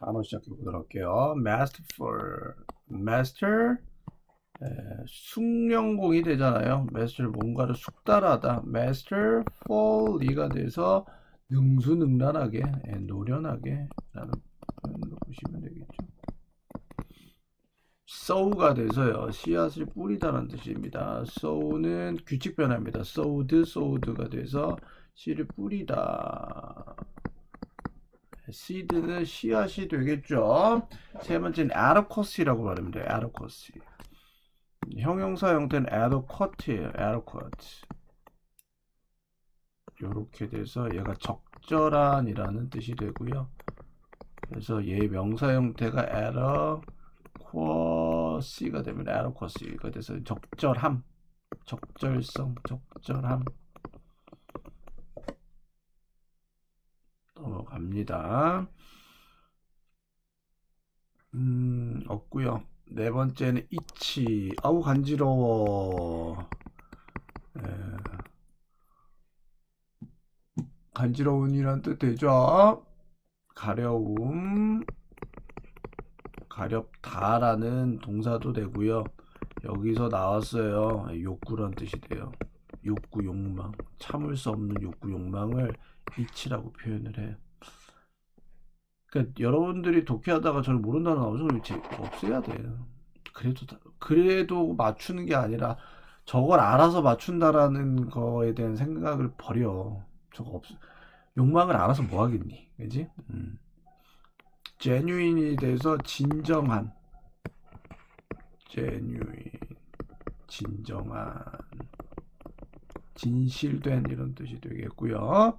단어 시작해 보도록 할게요. masterful, master, 에, 숙련공이 되잖아요. master 뭔가를 숙달하다. masterfully가 돼서 능수능란하게, 예, 노련하게 라는 표현으로 보시면 되겠죠. sow가 돼서요. 씨앗을 뿌리다는 뜻입니다. sow는 규칙 변화입니다. sowed, sowed가 돼서 씨를 뿌리다. Seed는 씨앗이 되겠죠. 세 번째는 adequacy라고 말합니다. adequacy. 형용사 형태는 adequate예요. adequate. 이렇게 돼서 얘가 적절한이라는 뜻이 되고요. 그래서 얘 명사 형태가 adequacy가 됩니다. adequacy가 돼서 적절함, 적절성, 적절함. 넘어갑니다. 음, 없고요. 네 번째는 이치. 아우 간지러워. 에, 간지러운이란 뜻 되죠? 가려움, 가렵다라는 동사도 되고요. 여기서 나왔어요. 욕구란 뜻이 돼요. 욕구, 욕망, 참을 수 없는 욕구, 욕망을 이치라고 표현을 해요. 그러니까 여러분들이 독해하다가 저를 모른다는 나오죠. 그렇지 없애야 돼요. 그래도 다- 그래도 맞추는 게 아니라 저걸 알아서 맞춘다라는 거에 대한 생각을 버려. 저거 없 욕망을 알아서 뭐 하겠니? 그지? 음. genuine이 돼서 진정한 genuine 진정한 진실된 이런 뜻이 되겠고요.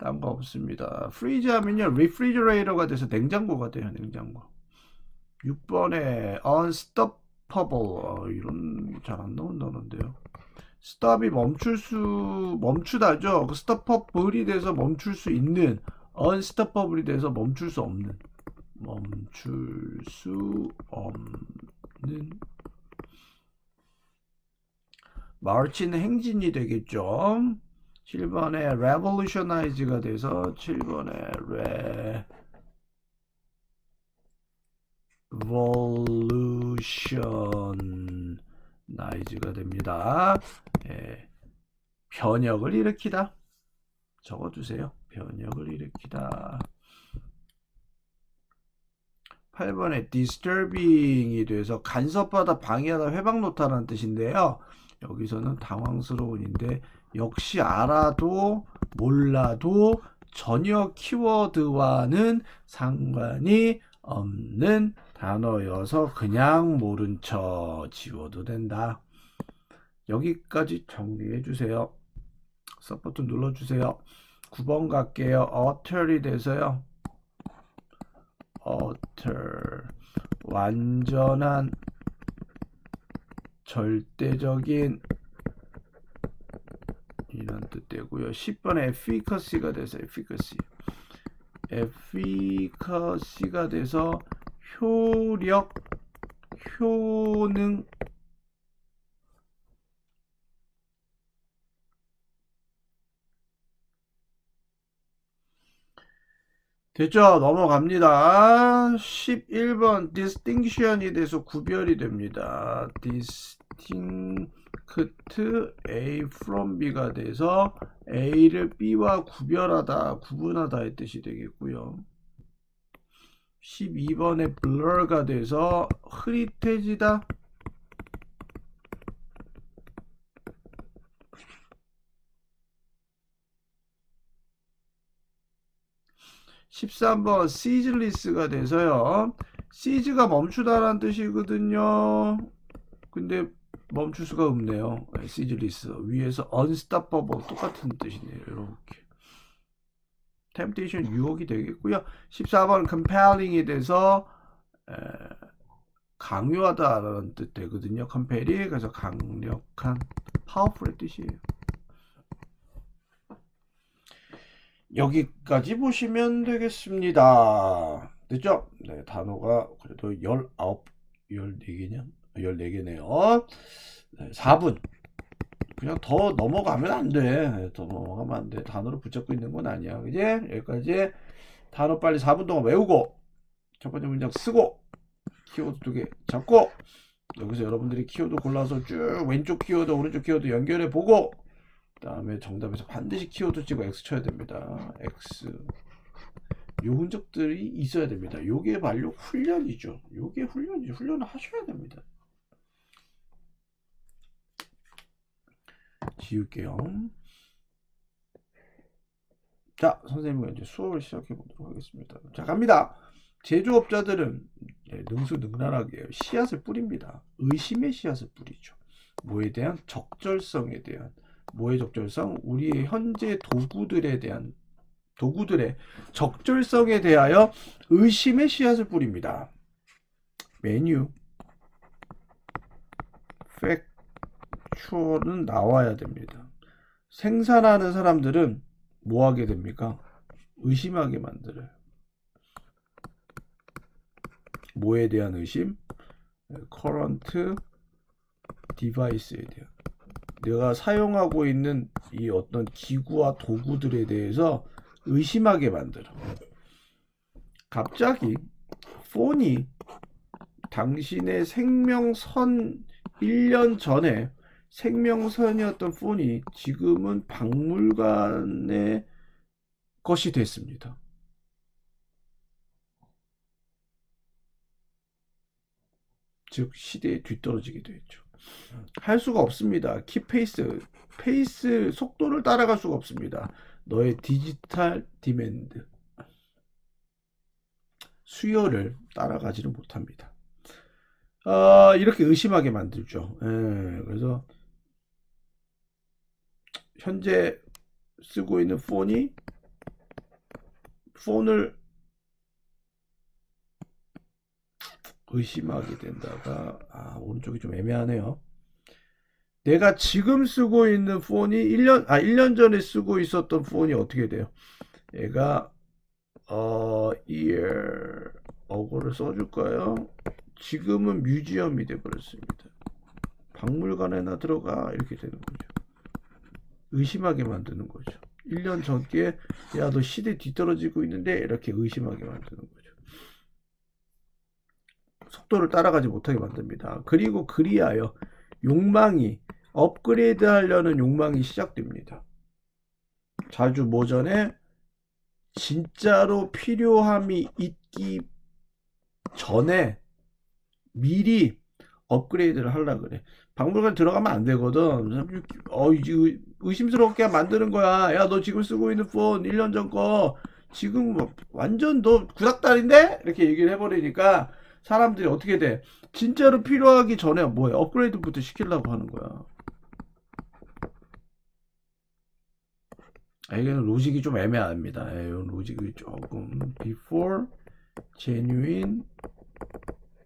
딴 거 없습니다. freeze 하면요. refrigerator가 돼서 냉장고가 돼요. 냉장고. 6번에 unstoppable 어, 이런 잘 안 나온다는데요. stop이 멈출 수 멈추다죠. 그 stoppable이 돼서 멈출 수 있는 unstoppable이 돼서 멈출 수 없는 멈출 수 없는 march는 행진이 되겠죠. 7번에 revolutionize가 돼서 7번에 revolutionize가 됩니다. 예, 변혁을 일으키다. 적어두세요. 변혁을 일으키다. 8번에 disturbing이 돼서 간섭하다, 방해하다, 회방 놓다라는 뜻인데요. 여기서는 당황스러운인데 역시 알아도 몰라도 전혀 키워드와는 상관이 없는 단어여서 그냥 모른 척 지워도 된다. 여기까지 정리해 주세요. 서포트 눌러 주세요. 9번 갈게요. utter이 돼서요. utter 완전한 절대적인 이런 뜻 되고요. 10번에 efficacy가 돼서 efficacy. efficacy가 돼서 효력, 효능, 됐죠? 넘어갑니다. 11번 distinction이 돼서 구별이 됩니다. Distinct A from B가 돼서 A를 B와 구별하다, 구분하다의 뜻이 되겠고요. 12번에 blur가 돼서 흐릿해지다. (13번) ceaseless가 돼서요 seize가 멈추다라는 뜻이거든요 근데 멈출 수가 없네요 ceaseless 위에서 unstoppable 똑같은 뜻이네요 이렇게 temptation 유혹이 되겠고요 14번 compelling이 돼서 에, 강요하다라는 뜻 되거든요 compel이 그래서 강력한 powerful의 뜻이에요 여기까지 보시면 되겠습니다. 됐죠? 네, 단어가 그래도 19, 14개냐? 14개네요. 네, 4분. 그냥 더 넘어가면 안 돼. 더 넘어가면 안 돼. 단어를 붙잡고 있는 건 아니야. 그지? 여기까지 단어 빨리 4분 동안 외우고 첫 번째 문장 쓰고 키워드 두 개 잡고 여기서 여러분들이 키워드 골라서 쭉 왼쪽 키워드 오른쪽 키워드 연결해 보고 그 다음에 정답에서 반드시 키워드 찍어 X 쳐야 됩니다. X 요 흔적들이 있어야 됩니다. 요게 바로 훈련이죠. 요게 훈련이죠. 훈련을 하셔야 됩니다. 지울게요. 자, 선생님과 이제 수업을 시작해 보도록 하겠습니다. 자, 갑니다. 제조업자들은 예, 능수능란하게 씨앗을 뿌립니다. 의심의 씨앗을 뿌리죠. 뭐에 대한 적절성에 대한 뭐의 적절성? 우리의 현재 도구들에 대한 도구들의 적절성에 대하여 의심의 씨앗을 뿌립니다. 메뉴 팩 추얼은 나와야 됩니다. 생산하는 사람들은 뭐 하게 됩니까? 의심하게 만들어요. 뭐에 대한 의심? current device에 대한. 내가 사용하고 있는 이 어떤 기구와 도구들에 대해서 의심하게 만들어. 갑자기 폰이 당신의 생명선 1년 전에 생명선이었던 폰이 지금은 박물관의 것이 됐습니다. 즉 시대에 뒤떨어지게 됐죠. 할 수가 없습니다. 키 페이스, 페이스 속도를 따라갈 수가 없습니다. 너의 디지털 디맨드 수요를 따라가지는 못합니다. 아, 이렇게 의심하게 만들죠. 예, 그래서 현재 쓰고 있는 폰이 폰을 의심하게 된다가 아, 오른쪽이 좀 애매하네요. 내가 지금 쓰고 있는 폰이 1년 아 1년 전에 쓰고 있었던 폰이 어떻게 돼요? 얘가 어 year 어고를 써줄까요? 지금은 뮤지엄이 돼 버렸습니다. 박물관에나 들어가 이렇게 되는 거죠. 의심하게 만드는 거죠. 1년 전께 야 너 시대 뒤떨어지고 있는데 이렇게 의심하게 만드는 거죠. 속도를 따라가지 못하게 만듭니다. 그리고 그리하여 욕망이 업그레이드 하려는 욕망이 시작됩니다. 자주 모전에 진짜로 필요함이 있기 전에 미리 업그레이드를 하려 그래. 박물관 들어가면 안 되거든. 어, 의심스럽게 만드는 거야. 야, 너 지금 쓰고 있는 폰 1년 전 거 지금 뭐 완전 너 구닥다리인데? 이렇게 얘기를 해버리니까 사람들이 어떻게 돼? 진짜로 필요하기 전에 뭐야? 업그레이드부터 시키려고 하는 거야. 아, 이게는 로직이 좀 애매합니다. 예, 이 로직이 조금 before genuine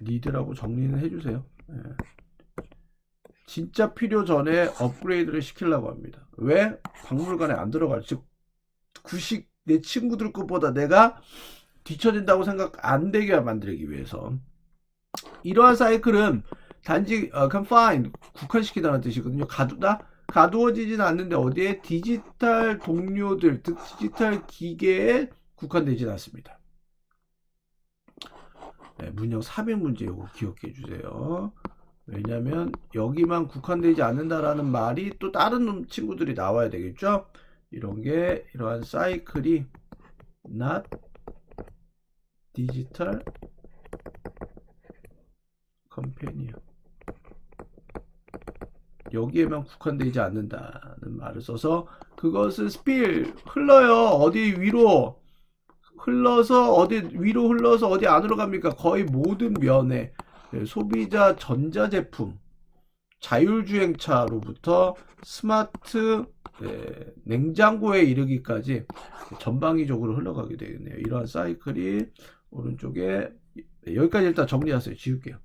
need라고 정리는 해주세요. 예. 진짜 필요 전에 업그레이드를 시키려고 합니다. 왜? 박물관에 안 들어갈 즉 구식 내 친구들 것보다 내가 뒤처진다고 생각 안 되게 만들기 위해서 이러한 사이클은 단지 어, confined 국한시키다는 뜻이거든요. 가두다 가두어지진 않는데 어디에 디지털 동료들 즉 디지털 기계에 국한되진 않습니다. 네, 문형 400 문제 이거 기억해 주세요. 왜냐면 여기만 국한되지 않는다라는 말이 또 다른 놈 친구들이 나와야 되겠죠. 이런 게 이러한 사이클이 not digital companion 여기에만 국한되지 않는다는 말을 써서 그것은 스필 흘러요 어디 위로 흘러서 어디 위로 흘러서 어디 안으로 갑니까 거의 모든 면에 네, 소비자 전자제품 자율주행차로부터 스마트 네, 냉장고에 이르기까지 전방위적으로 흘러가게 되겠네요. 이러한 사이클이 오른쪽에 네, 여기까지 일단 정리하세요. 지울게요.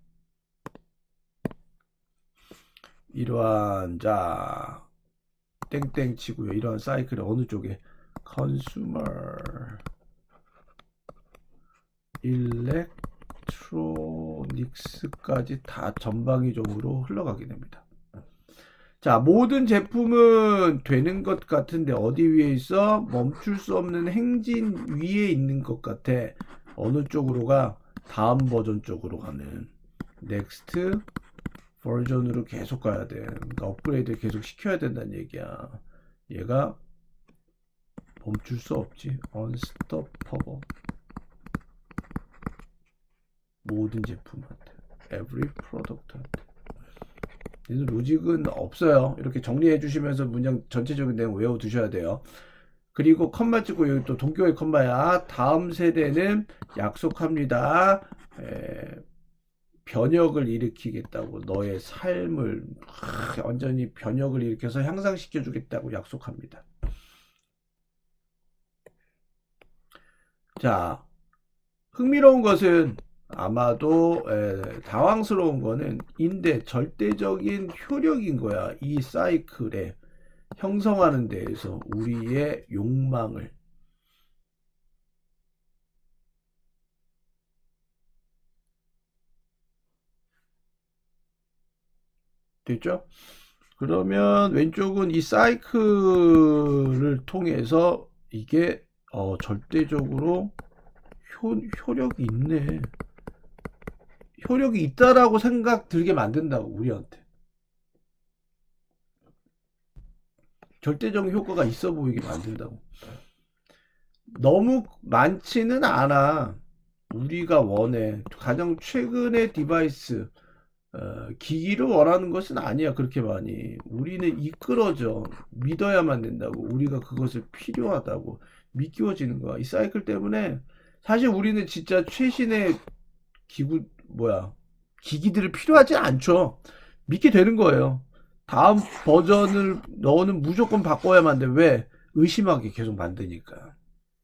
이러한 자 땡땡 치고요. 이러한 사이클이 어느 쪽에 컨슈머 일렉트로닉스까지 다 전방위적으로 흘러가게 됩니다. 자, 모든 제품은 되는 것 같은데 어디 위에 있어? 멈출 수 없는 행진 위에 있는 것 같아. 어느 쪽으로 가? 다음 버전 쪽으로 가는 넥스트 버전으로 계속 가야 돼. 그러니까 업그레이드 계속 시켜야 된다는 얘기야. 얘가 멈출 수 없지. unstoppable. 모든 제품한테, every product한테. 얘는 로직은 없어요. 이렇게 정리해 주시면서 문장 전체적인 내용 외워 두셔야 돼요. 그리고 컴마 찍고 여기 또 동교의 컴마야. 다음 세대는 약속합니다. 에, 변혁을 일으키겠다고 너의 삶을 하, 완전히 변혁을 일으켜서 향상시켜 주겠다고 약속합니다. 자, 흥미로운 것은 아마도 에, 당황스러운 거는 인데 절대적인 효력인 거야. 이 사이클에 형성하는 데에서 우리의 욕망을 됐죠? 그러면 왼쪽은 이 사이클을 통해서 이게 어, 절대적으로 효, 효력이 있네. 효력이 있다라고 생각 들게 만든다고 우리한테. 절대적인 효과가 있어 보이게 만든다고. 너무 많지는 않아. 우리가 원해. 가장 최근의 디바이스, 어, 기기를 원하는 것은 아니야. 그렇게 많이. 우리는 이끌어져. 믿어야만 된다고. 우리가 그것을 필요하다고. 믿기워지는 거야. 이 사이클 때문에 사실 우리는 진짜 최신의 기구, 뭐야, 기기들을 필요하지 않죠. 믿게 되는 거예요. 다음 버전을 너는 무조건 바꿔야만 돼. 왜? 의심하게 계속 만드니까.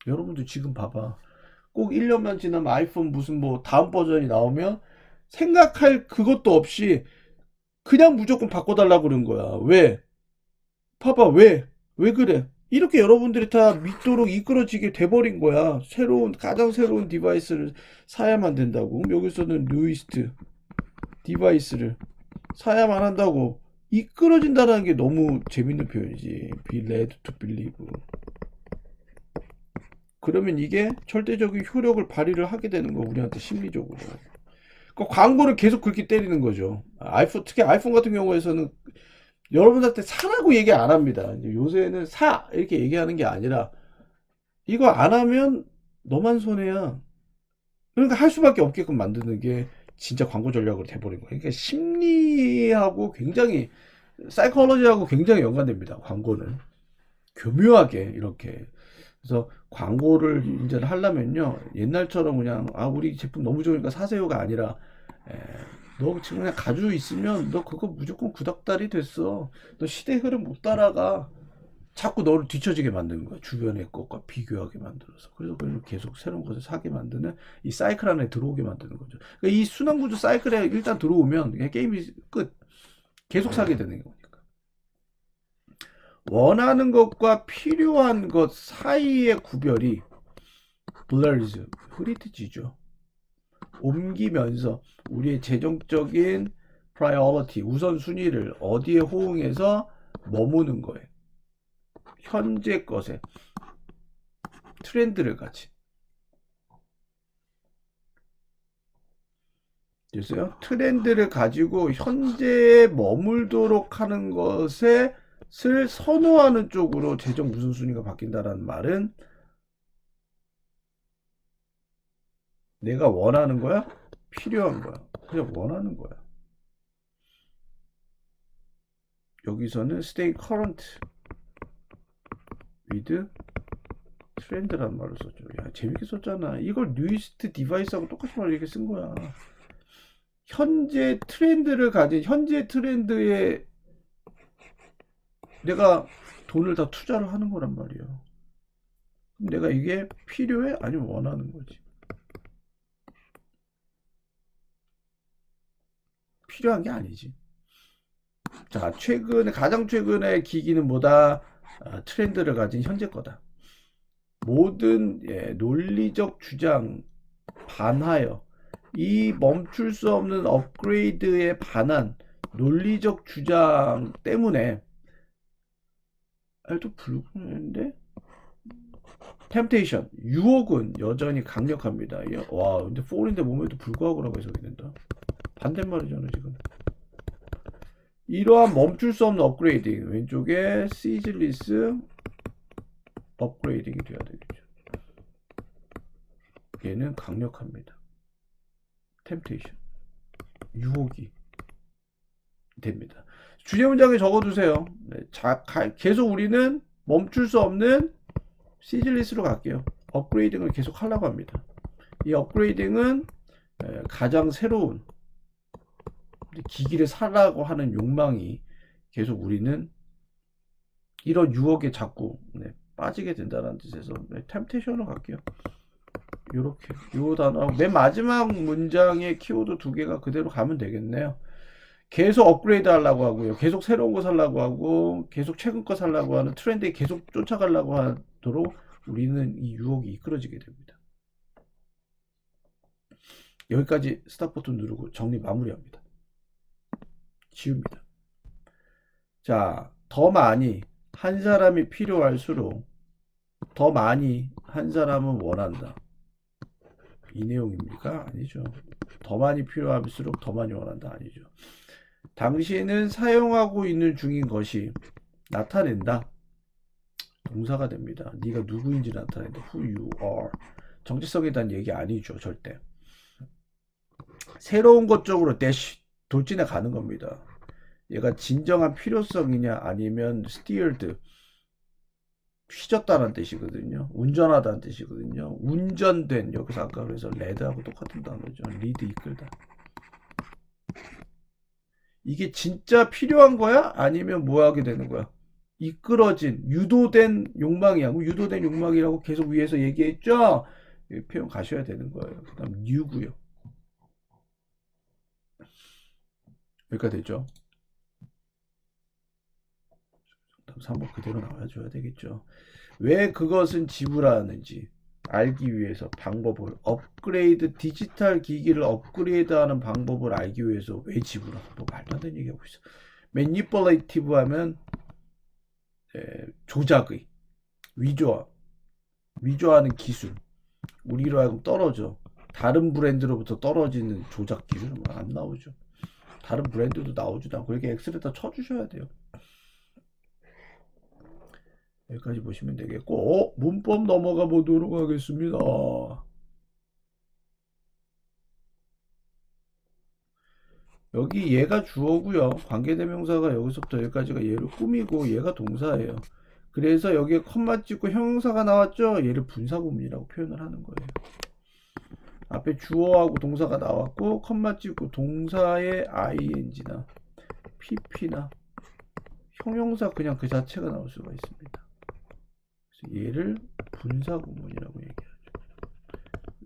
여러분도 지금 봐봐. 꼭 1년만 지나면 아이폰 무슨 뭐 다음 버전이 나오면 생각할 그것도 없이 그냥 무조건 바꿔달라고 그런 거야. 왜? 봐봐, 왜? 왜 그래? 이렇게 여러분들이 다 믿도록 이끌어지게 돼버린 거야. 새로운, 가장 새로운 디바이스를 사야만 된다고. 여기서는 뉴이스트 디바이스를 사야만 한다고. 이끌어진다는 게 너무 재밌는 표현이지. be led to believe. 그러면 이게 절대적인 효력을 발휘를 하게 되는 거, 우리한테 심리적으로. 그 광고를 계속 그렇게 때리는 거죠. 아이폰, 특히 아이폰 같은 경우에서는 여러분한테 사라고 얘기 안 합니다. 요새는 사 이렇게 얘기하는 게 아니라 이거 안 하면 너만 손해야. 그러니까 할 수밖에 없게끔 만드는 게 진짜 광고 전략으로 돼버린 거예요. 그러니까 심리하고 굉장히 사이코로지하고 굉장히 연관됩니다. 광고는 교묘하게 이렇게 그래서 광고를 이제 하려면요 옛날처럼 그냥 아 우리 제품 너무 좋으니까 사세요가 아니라 에, 너 지금 그냥 가지고 있으면 너 그거 무조건 구닥다리 됐어. 너 시대 흐름 못 따라가. 자꾸 너를 뒤처지게 만드는 거야. 주변의 것과 비교하게 만들어서. 그래서 계속 새로운 것을 사게 만드는 이 사이클 안에 들어오게 만드는 거죠. 그러니까 이 순환구조 사이클에 일단 들어오면 게임이 끝. 계속 사게 되는 거니까. 원하는 것과 필요한 것 사이의 구별이 blurs, 흐릿해지죠. 옮기면서 우리의 재정적인 priority, 우선순위를 어디에 호응해서 머무는 거예요. 현재 것에 트렌드를 같이. 됐어요? 트렌드를 가지고 현재에 머물도록 하는 것에 을 선호하는 쪽으로 재정 우선순위가 바뀐다는 말은 내가 원하는 거야? 필요한 거야. 그냥 원하는 거야. 여기서는 stay current with 트렌드라는 말을 썼죠. 야, 재밌게 썼잖아. 이걸 뉴이스트 디바이스하고 똑같이 말 이렇게 쓴 거야. 현재 트렌드를 가진 현재 트렌드에 내가 돈을 다 투자를 하는 거란 말이야. 내가 이게 필요해? 아니면 원하는 거지. 필요한 게 아니지. 자, 최근에, 가장 최근의 기기는 뭐다? 아, 트렌드를 가진 현재 거다. 모든 예, 논리적 주장 반하여 이 멈출 수 없는 업그레이드에 반한 논리적 주장 때문에 아, 또 불구인데 템테이션 유혹은 여전히 강력합니다. 예, 와 근데 4인데 몸에도 불구하고라고 해석이 된다. 반대말이잖아 지금. 이러한 멈출 수 없는 업그레이딩 왼쪽에 시즐리스 업그레이딩이 돼야 되겠죠. 얘는 강력합니다. 템테이션 유혹이 됩니다. 주제 문장에 적어두세요. 네, 자, 가- 계속 우리는 멈출 수 없는 시즐리스로 갈게요. 업그레이딩을 계속 하려고 합니다. 이 업그레이딩은 에, 가장 새로운 기기를 사라고 하는 욕망이 계속 우리는 이런 유혹에 자꾸 네, 빠지게 된다는 뜻에서 네, 템테이션으로 갈게요. 요렇게 요 단어 맨 마지막 문장의 키워드 두 개가 그대로 가면 되겠네요. 계속 업그레이드 하려고 하고요. 계속 새로운 거 살려고 하고 계속 최근 거 살려고 하는 트렌드에 계속 쫓아가려고 하도록 우리는 이 유혹이 이끌어지게 됩니다. 여기까지 스탑 버튼 누르고 정리 마무리합니다. 지웁니다. 자, 더 많이 한 사람이 필요할수록 더 많이 한 사람은 원한다. 이 내용입니까? 아니죠. 더 많이 필요할수록 더 많이 원한다. 아니죠. 당신은 사용하고 있는 중인 것이 나타낸다. 동사가 됩니다. 네가 누구인지 나타낸다. Who you are. 정체성에 대한 얘기 아니죠. 절대. 새로운 것 쪽으로 대시 돌진해 가는 겁니다. 얘가 진정한 필요성이냐 아니면 steered 휘졌다는 뜻이거든요. 운전하다는 뜻이거든요. 운전된 여기서 아까 그래서 레드하고 똑같은 단어죠. 리드 이끌다. 이게 진짜 필요한 거야? 아니면 뭐 하게 되는 거야? 이끌어진 유도된 욕망이야. 뭐 유도된 욕망이라고 계속 위에서 얘기했죠. 이 표현 가셔야 되는 거예요. 그다음 뉴고요. 여기까지 되죠. 다음 3번 그대로 나와줘야 되겠죠. 왜 그것은 지불하는지 알기 위해서 방법을 업그레이드 디지털 기기를 업그레이드하는 방법을 알기 위해서 왜 지불하고 뭐 말도 안 되는 얘기하고 있어. 매니플레이티브 하면 에, 조작의 위조화 위조하는 기술 우리로 하여금 떨어져 다른 브랜드로부터 떨어지는 조작 기술은 뭐안 나오죠. 다른 브랜드도 나오지도 않고 이렇게 엑셀에다 쳐주셔야 돼요. 여기까지 보시면 되겠고 어, 문법 넘어가 보도록 하겠습니다. 여기 얘가 주어고요. 관계대명사가 여기서부터 여기까지가 얘를 꾸미고 얘가 동사예요. 그래서 여기에 컴마 찍고 형용사가 나왔죠. 얘를 분사구문이라고 표현을 하는 거예요. 앞에 주어하고 동사가 나왔고 컴마 찍고 동사의 ing나 pp나 형용사 그냥 그 자체가 나올 수가 있습니다. 그래서 얘를 분사구문이라고 얘기하죠.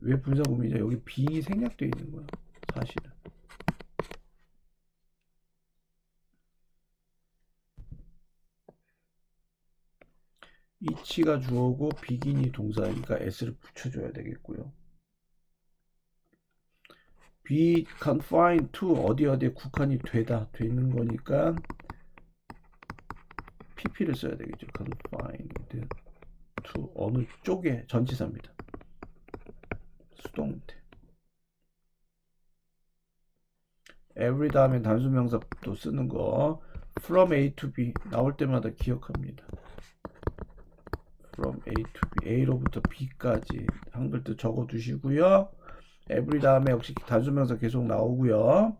왜 분사구문이냐? 여기 비 생략되어 있는 거야. 사실은. 이치가 주어고 비긴이 동사니까 s를 붙여줘야 되겠고요. Be confined to 어디 어디에 국한이 되다 되는 거니까 pp를 써야 되겠죠. confined to 어느 쪽에 전치사입니다. 수동태. every 다음에 단수명사 또 쓰는 거 from A to B 나올 때마다 기억합니다. from A to B A로부터 B까지 한글 뜻 적어 두시고요. Every 다음에 역시 단수명사 계속 나오고요.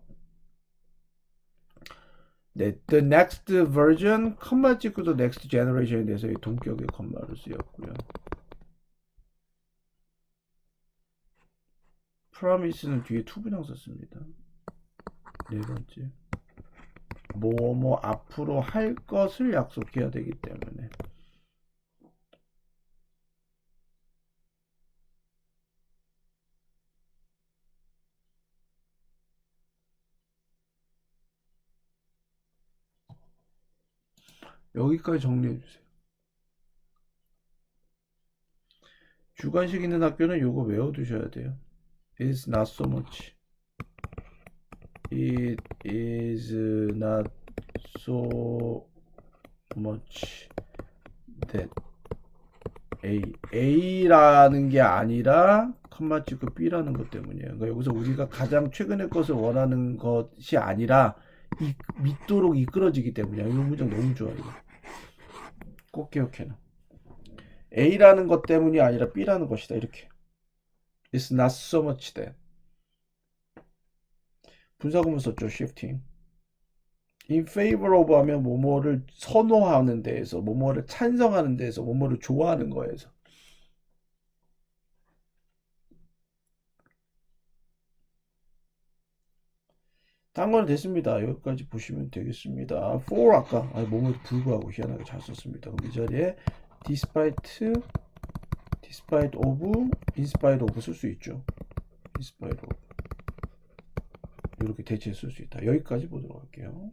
네, the next version 컴마 찍고도 next generation에 대해서 이 동격의 컴마를 쓰였고요. promise는 뒤에 투부정 썼습니다. 네 번째. 뭐뭐 앞으로 할 것을 약속해야 되기 때문에 여기까지 정리해 주세요. 주관식 있는 학교는 요거 외워두셔야 돼요. It's not so much. It is not so much that A. A라는 게 아니라 컴마 찍고 B라는 것 때문이에요. 그러니까 여기서 우리가 가장 최근의 것을 원하는 것이 아니라 이, 믿도록 이끌어지기 때문이야. 이 문장 너무 좋아 이거. 꼭 기억해놔. A라는 것 때문이 아니라 B라는 것이다. 이렇게. It's not so much that. 분사구문 썼죠. shifting. in favor of 하면 뭐뭐를 선호하는 데에서, 뭐뭐를 찬성하는 데에서, 뭐뭐를 좋아하는 거에서. 딴 거는 됐습니다. 여기까지 보시면 되겠습니다. for 아까 아니 뭐뭐에 불구하고 희한하게 잘 썼습니다. 그럼 이 자리에 despite, despite of, in spite of 쓸 수 있죠. in spite of 이렇게 대체해 쓸 수 있다. 여기까지 보도록 할게요.